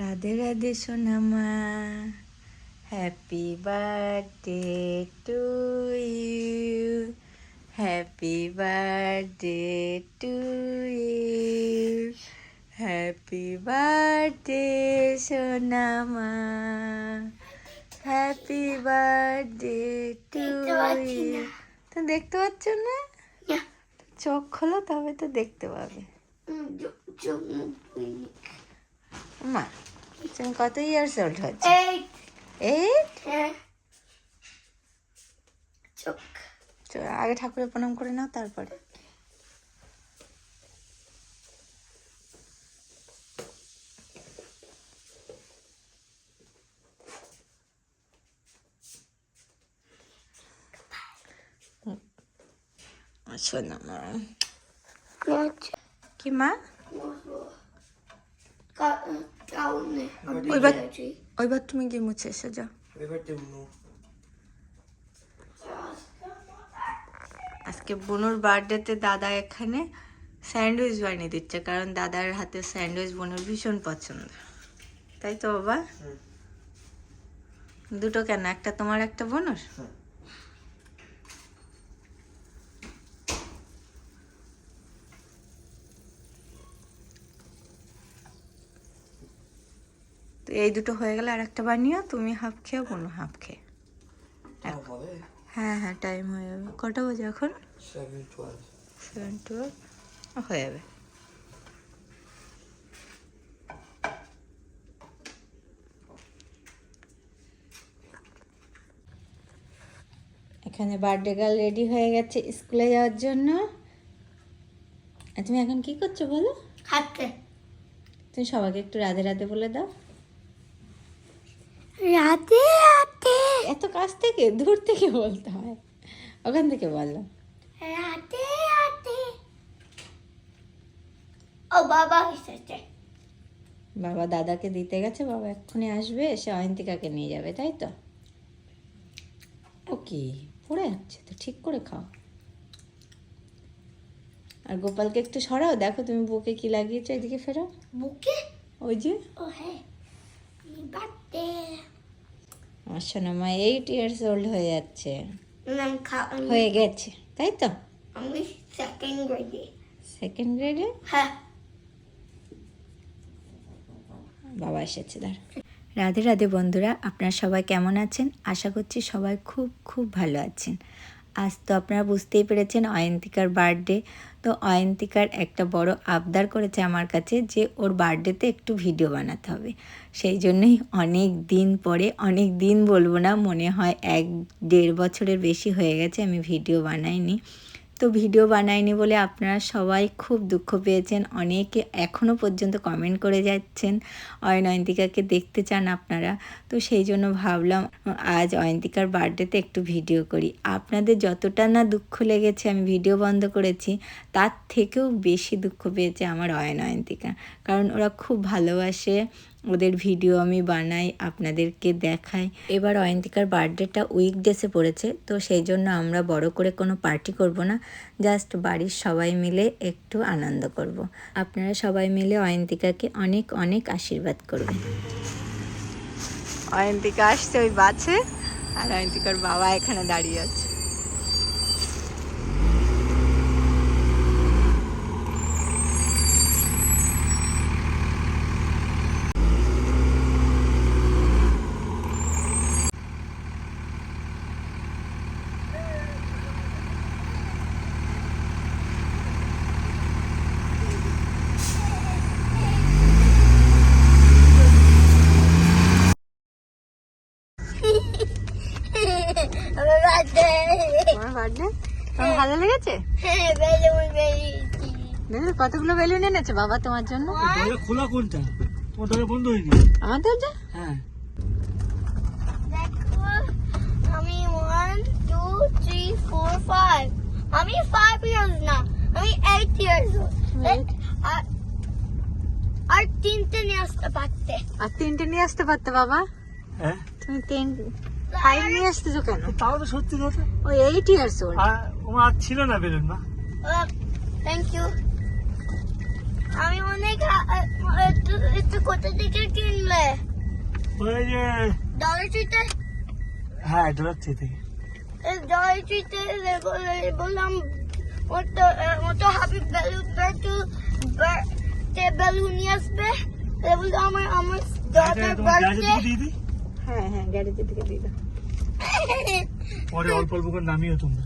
রাধে রাধে সোনামা। Happy birthday to you happy birthday to you happy birthday সোনামা। Happy birthday to you তো দেখতে পাচ্ছ না? চোখ খোলো তবে তো দেখতে পাবে। চোখ মুখ। মা তুমি কত ইয়ার্স ওল্ড হচ্ছে এই এইট আগে ঠাকুরের প্রণাম করে নাও তারপরে। শোনো মা। কি মা। ওইবার তুমি গিয়ে মুছে এসে যাও আজকে বুনুর বার্থডেতে দাদা এখানে স্যান্ডউইচ বানিয়ে দিচ্ছে কারণ দাদার হাতে স্যান্ডউইচ বুনুর ভীষণ পছন্দ। তাই তো বাবা? দুটো কেন? একটা তোমার একটা বুনুর? এই দুটো হয়ে গেলে আর একটা বানিও তুমি হাফ খেয়ে বুনু হাফ খেয়ে। হ্যাঁ হ্যাঁ টাইম হয়ে যাবে। কটা বাজে এখন? সেভেন টুয়েলভ হয়ে যাবে। এখানে বার্থডে গার্ল রেডি হয়ে গেছে স্কুলে যাওয়ার জন্য। তুমি এখন কি করছ বলো? হাতে তুমি সবাইকে একটু রাধে রাধে বলে দাও। রাতে রাতে। এত কাছ থেকে দূর থেকে বলতে হয়। ওখান থেকে বলো। রাতে রাতে। ও বাবা এসেছে। বাবা দাদাকে দিতে গেছে বাবা এক্ষুনি আসবে এসে অয়ন্তিকাকে নিয়ে যাবে তাই তো? ও কি? পড়ে যাচ্ছে তো ঠিক করে খাও। আর গোপালকে একটু সরাও দেখো তুমি বুকে কি লাগিয়েছো এদিকে ফেরো। বুকে? ওই যে। ও হ্যাঁ। আমার সোনামা এইট ইয়ার্স ওল্ড হয়ে যাচ্ছে। হয়ে গেছে তাই তো? আমি সেকেন্ড গ্রেডে সেকেন্ড গ্রেডে হ্যাঁ। বাবা এসেছে দাঁড়। রাধে রাধে বন্ধুরা আপনারা সবাই কেমন আছেন? আশা করছি সবাই খুব খুব ভালো আছেন। আজ তো আপনারা বুঝতেই পেরেছেন অয়ন্তিকার বার্থডে। তো অয়ন্তিকার একটা বড় আবদার করেছে আমার কাছে যে ওর বার্থডেতে একটু ভিডিও বানাতে হবে। সেই জন্যই অনেক দিন পরে, অনেক দিন বলব না, মনে হয় এক দেড় বছরের বেশি হয়ে গেছে আমি ভিডিও বানাইনি। তো ভিডিও বানাইনি বলে আপনারা সবাই খুব দুঃখ পেয়েছেন। অনেকে এখনও পর্যন্ত কমেন্ট করে যাচ্ছেন, অয়নয়ন্তিকাকে দেখতে চান আপনারা। তো সেই জন্য ভাবলাম, আজ অয়ন্তিকার বার্থডেতে একটু ভিডিও করি। আপনাদের যতটা না দুঃখ লেগেছে আমি ভিডিও বন্ধ করেছি, তার থেকেও বেশি দুঃখ পেয়েছে আমার অয়নয়ন্তিকা। কারণ ওরা খুব ভালোবাসে ওদের ভিডিও আমি বানাই, আপনাদেরকে দেখাই। এবার অয়ন্তিকার বার্থডেটা উইকডেসে পড়েছে, তো সেই জন্য আমরা বড় করে কোনো পার্টি করব না জাস্ট বাড়ির সবাই মিলে একটু আনন্দ করব। আপনারা সবাই মিলে অয়ন্তিকাকে অনেক অনেক আশীর্বাদ করবেন। অয়ন্তিকা আসছে ওই বাসে, আর অয়ন্তিকার বাবা এখানে দাঁড়িয়ে আছে আমার বার্থডে তোমার বার্থডে তোমার ভালো লেগেছে? হ্যাঁ কতগুলো বেলুন এনেছে বাবা তোমার জন্য? খোলা কোনটা? তোমার বন্ধ হয়নি আমার দরজা? হ্যাঁ। আমি one two three four five আমি ফাইভ ইয়ার্স না আমি এইট ইয়ার্স আর আর তিনটে নিয়ে আসতে পারতে। আর তিনটে নিয়ে আসতে পারতে বাবা? হ্যাঁ। তুমি তিন ফাইভ নিয়ে আসতেছো কেন? তাও তো সত্যি কথা। এইট ইয়ার্স ওল্ড ছিল না বেলুন থ্যাংক ইউ আমি অনেক একটু একটু কোথা থেকে কিনলে? আসবে ওই যে ডলার ট্রিতে হ্যাঁ থেকে। ডলার ট্রিতে বললাম বেলুন বেলুন নিয়ে আসবে। বলল আমার আমার বার্থডে দিয়ে দিই। হ্যাঁ হ্যাঁ গ্যারেজের থেকে দিয়ে দাও পরে অল্প অল্প করে নামিও তোমরা।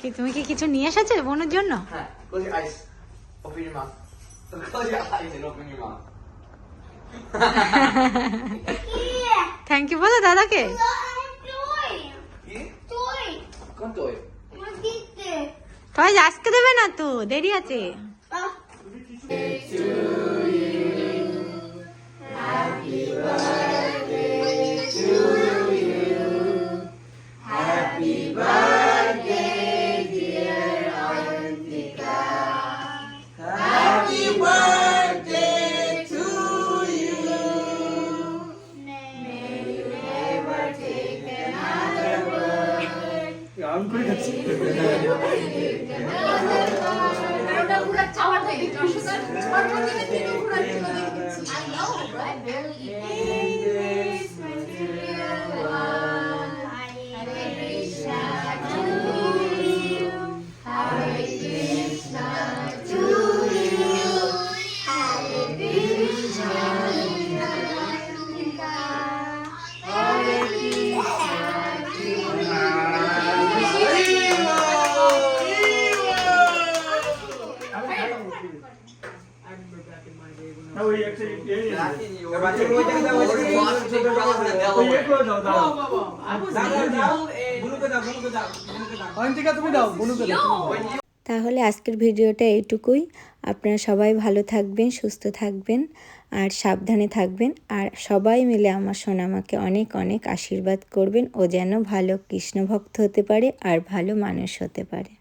কি তুমি কি কিছু নিয়ে এসেছ বোনের জন্য? থ্যাংক ইউ বলো দাদাকে। তাই আজকে দেবে না তো দেরি আছে। আহ করে খাচ্ছি। এক তাহলে আজকের ভিডিওটা এইটুকুই। আপনারা সবাই ভালো থাকবেন সুস্থ থাকবেন আর সাবধানে থাকবেন আর সবাই মিলে আমার সোনামাকে অনেক অনেক আশীর্বাদ করবেন। ও যেন ভালো কৃষ্ণ ভক্ত হতে পারে আর ভালো মানুষ হতে পারে।